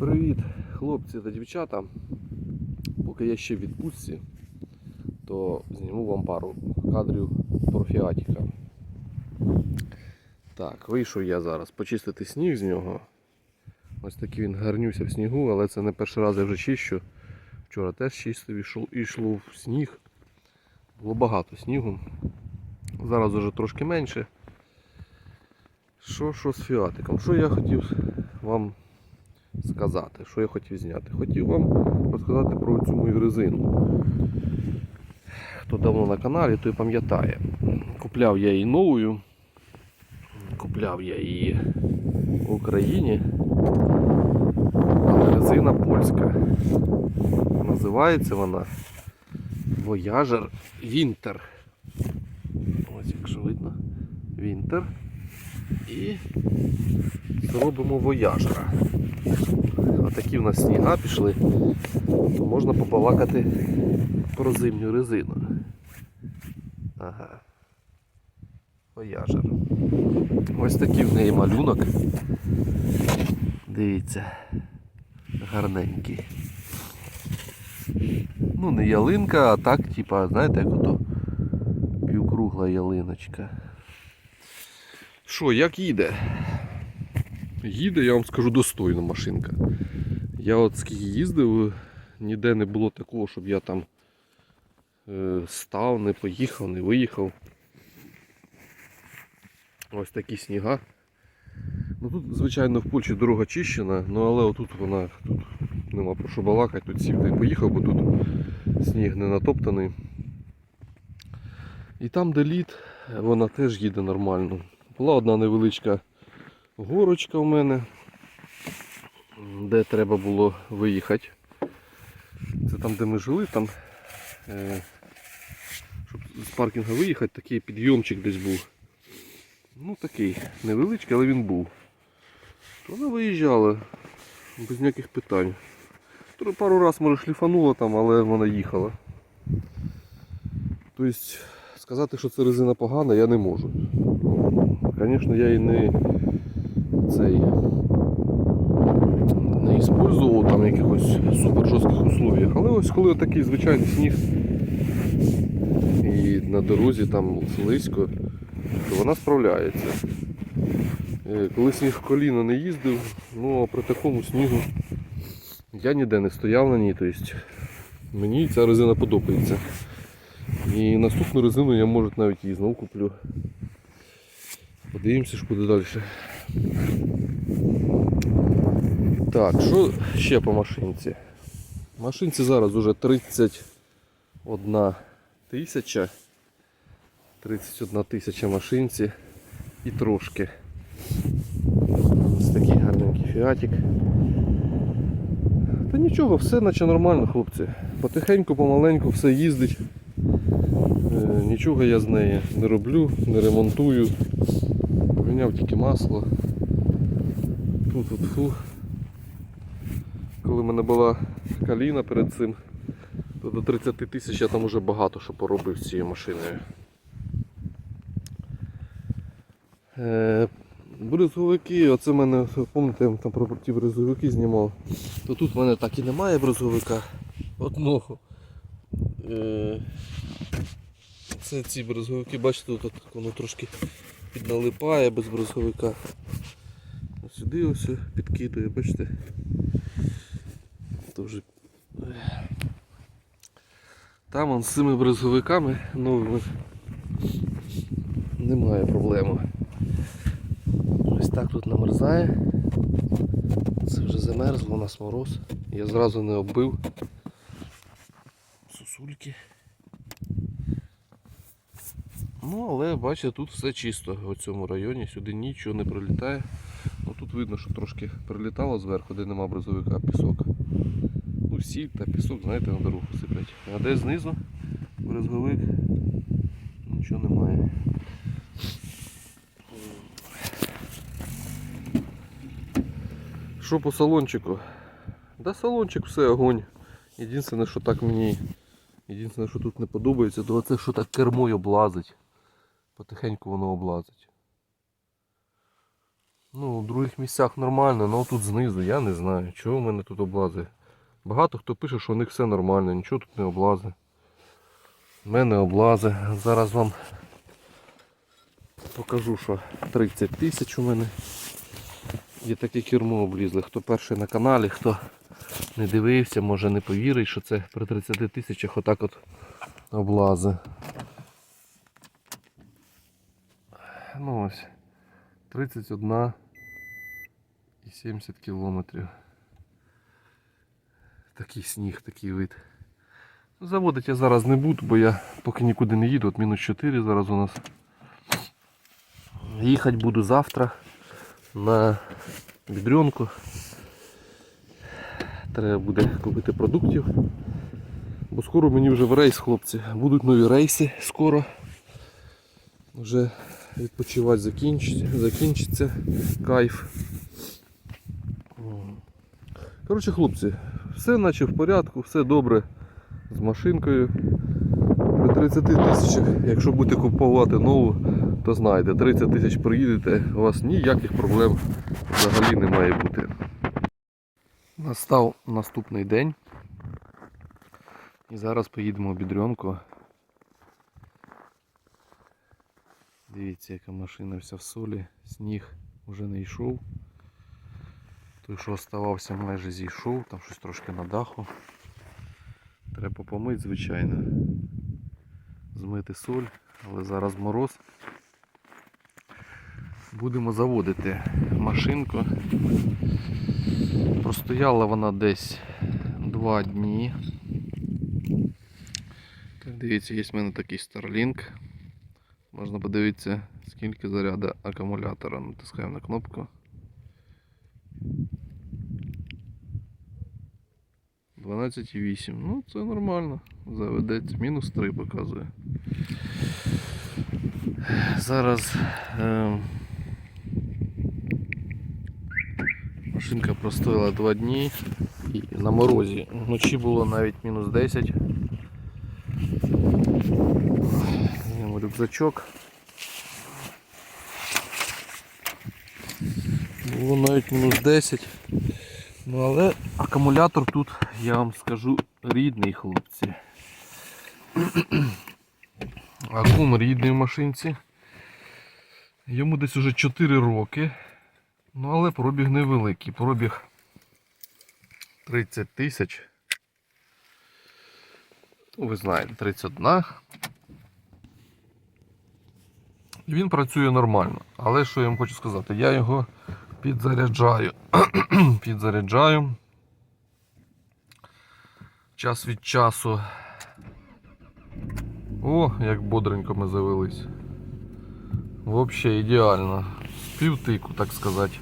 Привіт, хлопці та дівчата. Поки я ще в відпустці, то зніму вам пару кадрів про фіатіка. Так, вийшов я зараз почистити сніг з нього. Ось такий він гарнюся в снігу, але це не перший раз я вже чищу. Вчора теж чистив йшло, йшло в сніг. Було багато снігу. Зараз вже трошки менше. Що, що з фіатиком? Що я хотів вам сказати, що я хотів зняти. Хотів вам розказати про цю мою резину. Хто давно на каналі, той пам'ятає. Купляв я її новою. Купляв я її в Україні. Але резина польська. Називається вона Voyager Winter. Ось якщо видно. Winter. І зробимо Voyager. Отакі в нас сніга пішли, то можна побалакати про зимню резину. Ага. Вояжер. Ось такий в неї малюнок. Дивіться. Гарненький. Ну, не ялинка, а так, типа, знаєте, як ото півкругла ялиночка. Що, як їде? Їде, я вам скажу, достойна машинка. Я от скільки їздив, ніде не було такого, щоб я там е, став, не поїхав, не виїхав. Ось такі сніга. Ну Тут, звичайно, в Польщі дорога чищена, ну але отут вона тут нема про що балакати, тут сів й поїхав, бо тут сніг не натоптаний. І там, де лід, вона теж їде нормально. Була одна невеличка горочка в мене, де треба було виїхати. Це там, де ми жили, там, е, щоб з паркінгу виїхати, такий підйомчик десь був. Ну такий невеличкий, але він був. Вона виїжджала без ніяких питань. Пару раз може шліфанула там, але вона їхала. Тобто сказати, що це резина погана, я не можу. Звісно, я і не цей не использував там якихось супер жорстких условиях. Але ось коли такий звичайний сніг і на дорозі там слизько, то вона справляється. Е, Коли сніг в коліно не їздив, ну а при такому снігу я ніде не стояв на ній, тобто мені ця резина подобається. І наступну резину я може навіть її знову куплю. Подивимося, що буде далі. Так, що ще по машинці? Машинці зараз уже 31 тисяча. 31 тисяча машинці і трошки. Ось такий гарненький фіатик. Та нічого, все наче нормально, хлопці. Потихеньку, помаленьку все їздить. Е, Нічого я з неї не роблю, не ремонтую. Поміняв тільки масло. Тут тут фу. Коли в мене була каліна перед цим, то до 30 тисяч я там уже багато що поробив з цією машиною. Е, Брезговики, оце в мене, пам'ятаєте, я там про ті брезговики знімав. То тут в мене так і немає брезговика. Одного. Е, Це ці брезговики, бачите, тут воно трошки підналипає без брезговика. Ось Сюди ось підкидує, бачите. Тоже. Там он з цими брезговиками новими немає проблеми. Ось так тут намерзає. Це вже замерзло, у нас мороз. Я зразу не оббив. Сусульки. Ну, але бачите, тут все чисто в цьому районі, сюди нічого не прилітає. Ну, тут видно, що трошки прилітало зверху, де нема бризовика, пісок. Ну, сіль та пісок, знаєте, на дорогу сиплять. А де знизу бризовик нічого немає. Що по салончику? Да салончик все огонь. Єдине, що так мені. Єдине, що тут не подобається, то це що так кермою облазить. Потихеньку воно облазить. Ну, в других місцях нормально, але тут знизу, я не знаю, чого в мене тут облази. Багато хто пише, що у них все нормально, нічого тут не облази. У мене облази. Зараз вам покажу, що 30 тисяч у мене. Є таке кермо облізли. Хто перший на каналі, хто не дивився, може не повірить, що це при 30 тисячах отак от облази. Ну ось. 31 і 70 кілометрів. Такий сніг, такий вид. Заводити я зараз не буду, бо я поки нікуди не їду, от мінус 4 зараз у нас. Їхати буду завтра на бідрюнку. Треба буде купити продуктів. Бо скоро мені вже в рейс, хлопці. Будуть нові рейси скоро. Вже відпочивати закінчиться, закінчиться кайф. Коротше, хлопці, все наче в порядку, все добре з машинкою. При 30 тисячах, якщо будете купувати нову, то знайте, 30 тисяч приїдете, у вас ніяких проблем взагалі не має бути. Настав наступний день. І зараз поїдемо в бідрюнку. Дивіться, яка машина вся в солі, сніг вже не йшов. Той, що оставався, майже зійшов, там щось трошки на даху. Треба помити, звичайно. Змити соль, але зараз мороз. Будемо заводити машинку. Простояла вона десь два дні. Так, дивіться, є в мене такий Starlink. Можна подивитися, скільки заряду акумулятора. Натискаємо на кнопку. 12,8. Ну, це нормально. Заведеться. Мінус 3 показує. Зараз е, машинка простояла 2 дні і на морозі. Вночі було навіть мінус 10. Рюкзачок. Було навіть мінус 10. Ну але акумулятор тут, я вам скажу, рідний, хлопці. Акум рідний в машинці. Йому десь уже 4 роки. Ну але пробіг невеликий. Пробіг 30 тисяч. Ну, ви знаєте, 31. І він працює нормально. Але що я вам хочу сказати, я його підзаряджаю. підзаряджаю. Час від часу. О, як бодренько ми завелись. Взагалі ідеально. Півтику, так сказати.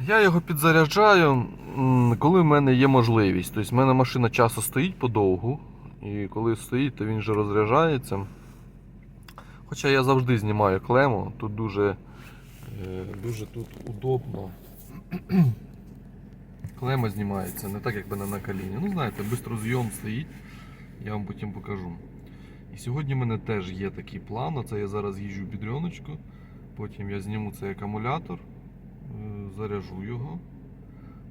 Я його підзаряджаю, коли в мене є можливість. Тобто в мене машина часто стоїть подовгу. І коли стоїть, то він вже розряджається. Хоча я завжди знімаю клему, тут дуже, е, дуже тут удобно. Клема знімається, не так як би на коліні. Ну знаєте, бистрозйом стоїть, я вам потім покажу. І сьогодні в мене теж є такий план. Оце я зараз їжджу в бідрюночку, потім я зніму цей акумулятор, е, заряжу його.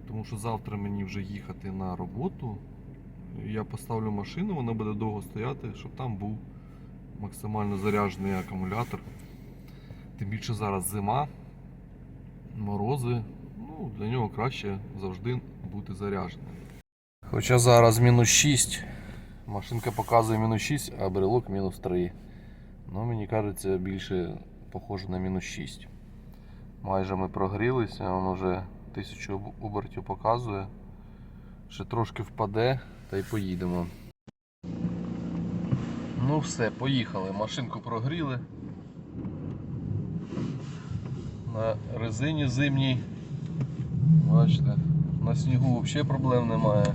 Тому що завтра мені вже їхати на роботу. Я поставлю машину, вона буде довго стояти, щоб там був максимально заряджений акумулятор. Тим більше зараз зима, морози. Ну, для нього краще завжди бути зарядженим. Хоча зараз мінус 6, машинка показує мінус 6, а брелок мінус 3. Ну, мені кажеться, більше похоже на мінус 6. Майже ми прогрілися, воно вже 1000 об- обертів показує. Ще трошки впаде та й поїдемо. Ну все, поїхали. Машинку прогріли. На резині зимній. Бачите, на снігу взагалі проблем немає.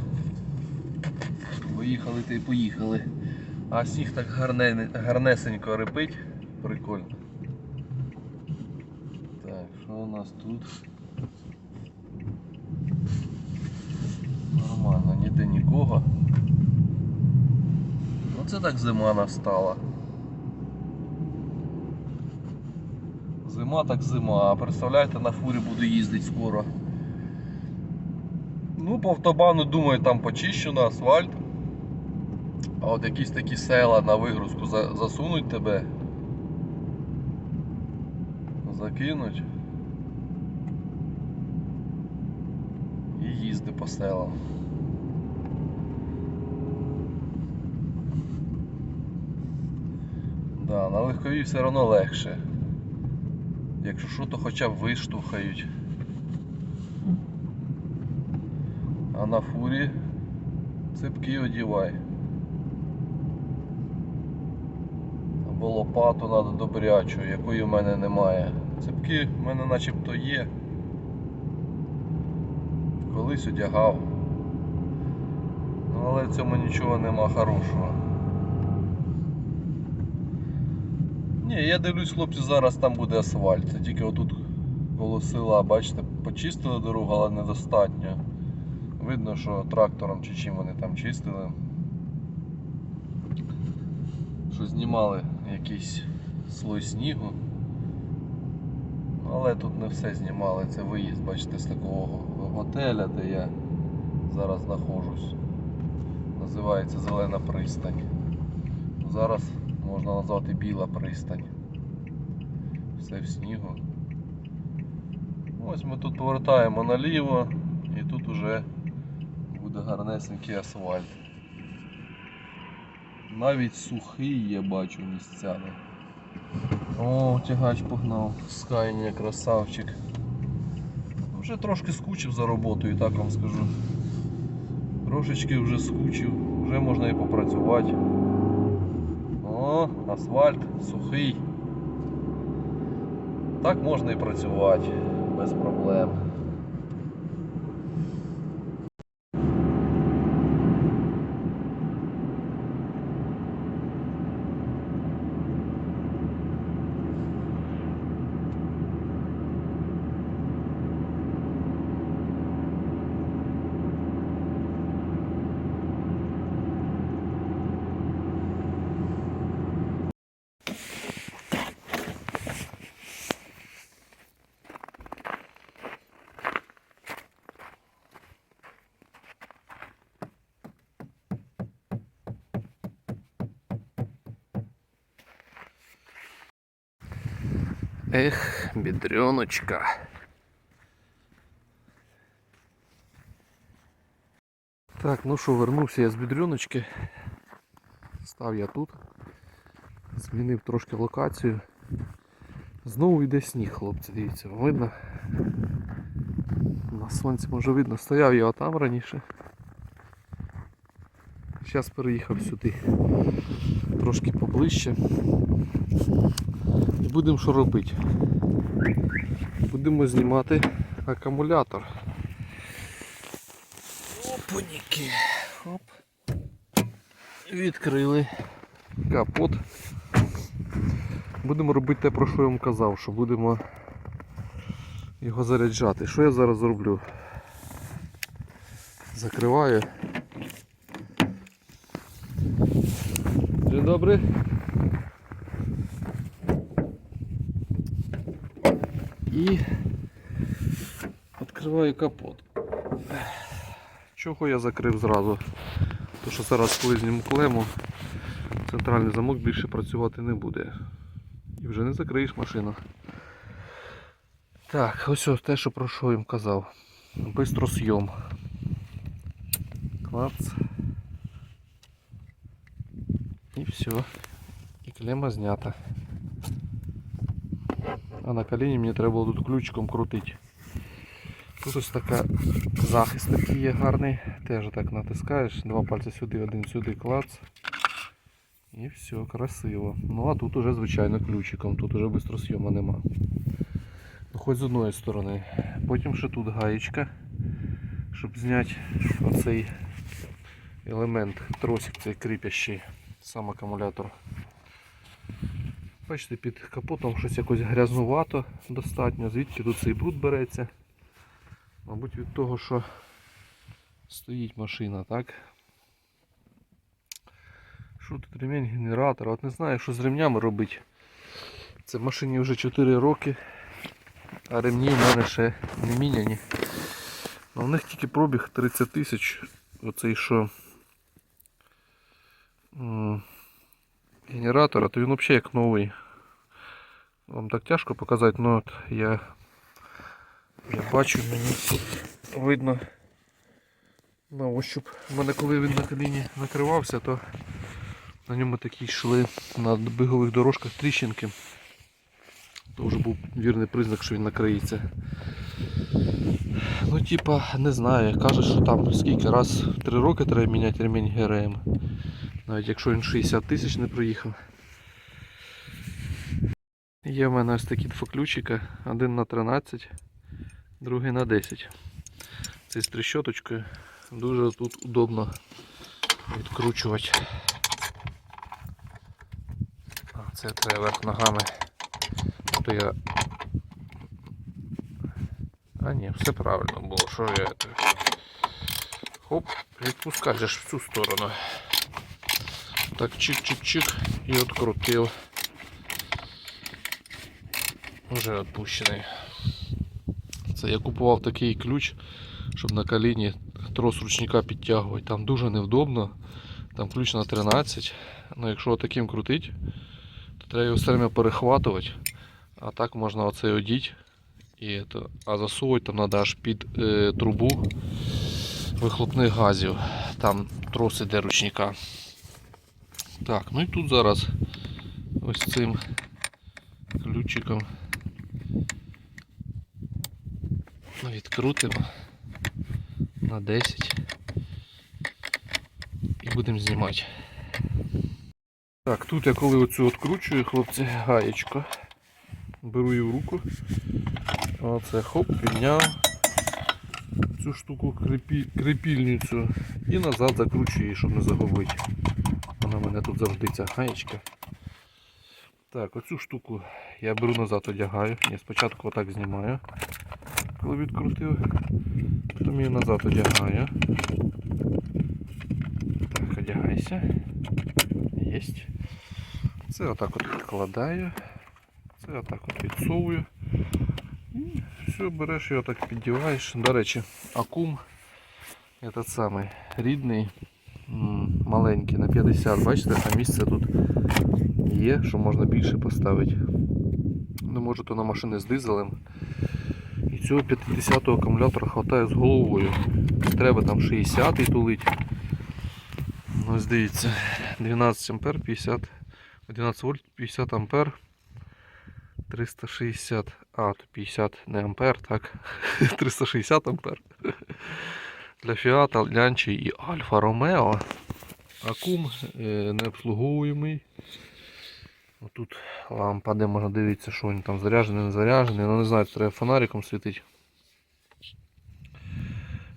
Поїхали та й поїхали. А сніг так гарне, гарнесенько репить. Прикольно. Так, що у нас тут? Нормально, ніде нікого. Ну це так зима настала. Зима так зима, а представляєте, на фурі буду їздити скоро. Ну, по автобану, думаю, там почищено асфальт. А от якісь такі села на вигрузку засунуть тебе. Закинуть. І їзди по селам. Да, на легковій все одно легше. Якщо що, то хоча б виштовхають. А на фурі ципки одівай. Або лопату треба добрячу, якої в мене немає. Ципки в мене начебто є. Колись одягав. Ну, але в цьому нічого нема хорошого. Ні, я дивлюсь, хлопці, зараз там буде асфальт. Це тільки отут коло села, бачите, почистили дорогу, але недостатньо. Видно, що трактором чи чим вони там чистили. Що знімали якийсь слой снігу. Але тут не все знімали, це виїзд, бачите, з такого готеля, де я зараз знаходжусь. Називається Зелена пристань. Зараз можна назвати біла пристань. Все в снігу. Ось ми тут повертаємо наліво і тут уже буде гарнесенький асфальт. Навіть сухий я бачу місцями. О, тягач погнав. Скайня, красавчик. Вже трошки скучив за роботою, так вам скажу. Трошечки вже скучив, вже можна і попрацювати. О, асфальт сухий. Так можна і працювати без проблем. Ех, бідреночка. Так, ну що, вернувся я з бідрюночки. Став я тут. Змінив трошки локацію. Знову йде сніг, хлопці, дивіться, видно. На сонці може видно, стояв я там раніше. Зараз переїхав сюди. Трошки поближче. Будемо що робити? Будемо знімати акумулятор. Опаніки. Оп. Відкрили капот. Будемо робити те, про що я вам казав, що будемо його заряджати. Що я зараз зроблю? Закриваю. Dzień dobry. І відкриваю капот. Чого я закрив зразу? Тому що зараз коли зніму клему, центральний замок більше працювати не буде. І вже не закриєш машину. Так, ось ось те, що про що їм казав. Бистросйом. Клац. І все. І клема знята. А на коліні мені треба було тут ключиком крутити. Тут ось така захист такий є гарний. Теж так натискаєш, два пальці сюди, один сюди клац. І все, красиво. Ну а тут уже звичайно ключиком, тут уже бистросйома нема. Ну хоч з одної сторони. Потім ще тут гаєчка, щоб зняти оцей елемент, тросик цей кріпящий, сам акумулятор. Бачите, під капотом щось якось грязнувато достатньо, звідки тут цей бруд береться. Мабуть від того, що стоїть машина, так? Що тут ремінь генератора? От не знаю, що з ремнями робити. Це машині вже 4 роки, а ремні в мене ще не міняні. В них тільки пробіг 30 тисяч. Оцей що м, генератор, а то він взагалі як новий. Вам так тяжко показати, але от я, я бачу, мені видно на ощуп. У мене коли він на коліні накривався, то на ньому такі йшли на бигових дорожках тріщинки. То вже був вірний признак, що він накриється. Ну, типа, не знаю, каже, що там скільки раз 3 роки треба міняти ремінь ГРМ. Навіть якщо він 60 тисяч не проїхав. Є в мене ось такі два ключика, один на 13, другий на 10. Це з трещоточкою. Дуже тут удобно відкручувати. Це треба верх ногами. То я. А ні, все правильно було. Що я? Хоп, відпускай же в цю сторону. Так, чик-чик-чик і открутив. Вже відпущений. Це я купував такий ключ, щоб на коліні трос ручника підтягувати. Там дуже невдобно. Там ключ на 13. Ну якщо таким крутить, то треба його все время перехватувати. А так можна оцей одіть. І то, а засовувати там треба аж під е, трубу вихлопних газів. Там трос іде ручника. Так, ну і тут зараз ось цим ключиком відкрутимо на 10 і будемо знімати. Так, тут я коли оцю відкручую, хлопці, гаєчко. Беру її в руку. Оце хоп, підняв цю штуку крепі... крепільницю і назад закручую її, щоб не загубити. Вона в мене тут завжди ця гаєчка. Так, оцю штуку я беру назад, одягаю. Я спочатку отак знімаю, коли відкрутив, потім її назад одягаю. Так, одягайся. Єсть. Це отак от відкладаю. Це отак от відсовую. І все, береш його так піддіваєш. До речі, акум этот самий рідний, м, маленький на 50. Бачите, там місце тут є, що можна більше поставити. Не можу то на машини з дизелем. І цього 50-го акумулятора хватає з головою. Треба там 60-й тулить. Ну, ось дивіться, 12 ампер, 50, 11 вольт, 50 ампер, 360, а, то 50 не ампер, так, 360 ампер. Для Фіата, Лянчі і Альфа Ромео. Акум е, не обслуговуємий. Тут лампа, де можна дивитися, що він там заряджений, не заряджений. Ну не знаю, треба фонариком світити.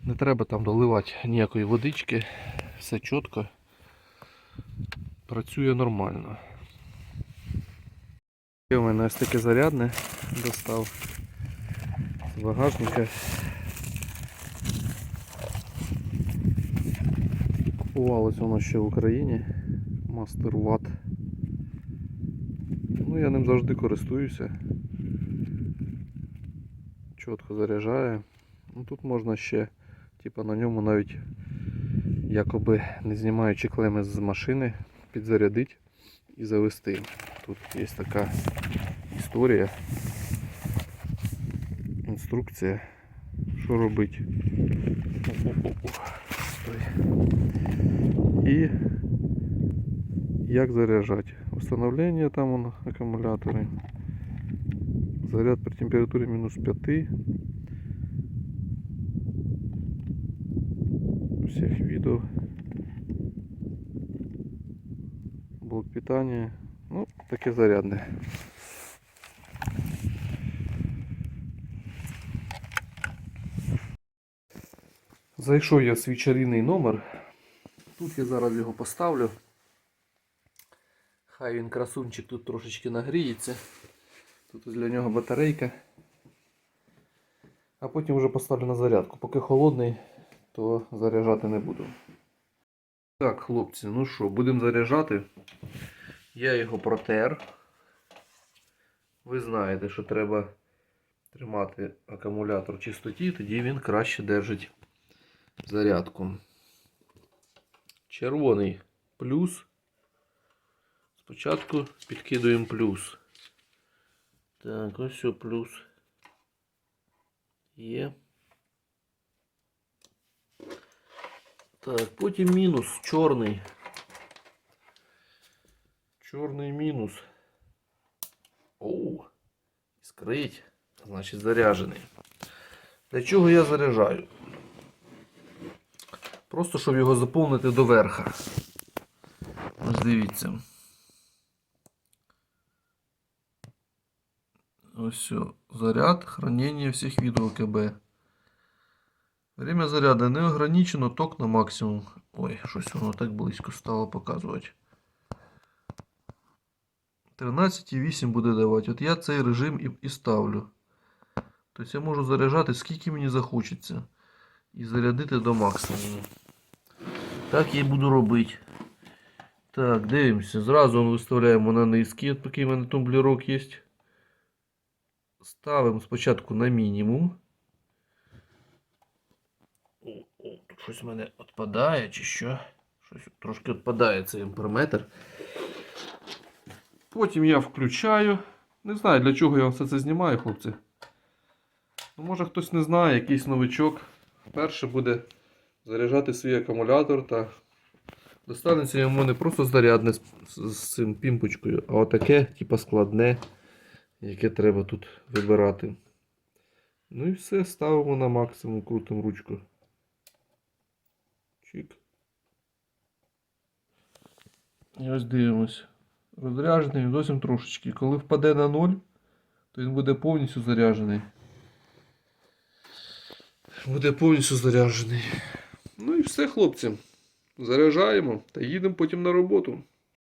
Не треба там доливати ніякої водички, все чітко. Працює нормально. У мене ось таке зарядне достав з багажника. Купувалось воно ще в Україні. Master Watt. Ну я ним завжди користуюся. Чітко заряджає. Ну тут можна ще, типа на ньому навіть якоби не знімаючи клеми з машини, підзарядити і завести. Тут є така історія, інструкція, що робити. Стой. І як заряджати. Встановлення там воно, акумулятори. Заряд при температурі мінус 5. Всех видов. Блок питания. Ну, таке зарядне. Зайшов я в свій чарівний номер. Тут я зараз його поставлю. Хай він красунчик тут трошечки нагріється. Тут для нього батарейка. А потім вже поставлю на зарядку. Поки холодний, то заряджати не буду. Так, хлопці, ну що, будемо заряджати. Я його протер. ви знаєте, що треба тримати акумулятор в чистоті, тоді він краще держить зарядку. Червоний плюс. Спочатку підкидуємо плюс. Так, ось все плюс. Є. Так, потім мінус, чорний. Чорний мінус. Оу, іскрить. Значить заряджений. Для чого я заряджаю? Просто щоб його заповнити до верха. Ось дивіться. Ось все. Заряд, хранение всех видов КБ. Время заряда не ограничено, ток на максимум. Ой, щось воно так близько стало показувати. 13,8 буде давати. От я цей режим і, і ставлю. Тобто я можу заряджати скільки мені захочеться. І зарядити до максимуму. Так я і буду робити. Так, дивимося. Зразу виставляємо на низький. От такий в мене тумблерок є. Ставимо спочатку на мінімум. О, о, тут щось в мене відпадає чи що? Щось трошки відпадає цей амперметр. Потім я включаю. Не знаю для чого я все це знімаю, хлопці. Ну, може хтось не знає, якийсь новичок. Перше буде заряджати свій акумулятор та достанеться йому не просто зарядне з, з, з цим пімпочкою, а отаке, типа складне, яке треба тут вибирати. Ну і все, ставимо на максимум, крутимо ручку. Чик. І ось дивимось. Розряджений зовсім трошечки. Коли впаде на 0, то він буде повністю заряджений. Буде повністю заряджений. Ну і все, хлопці. Заряджаємо та їдемо потім на роботу.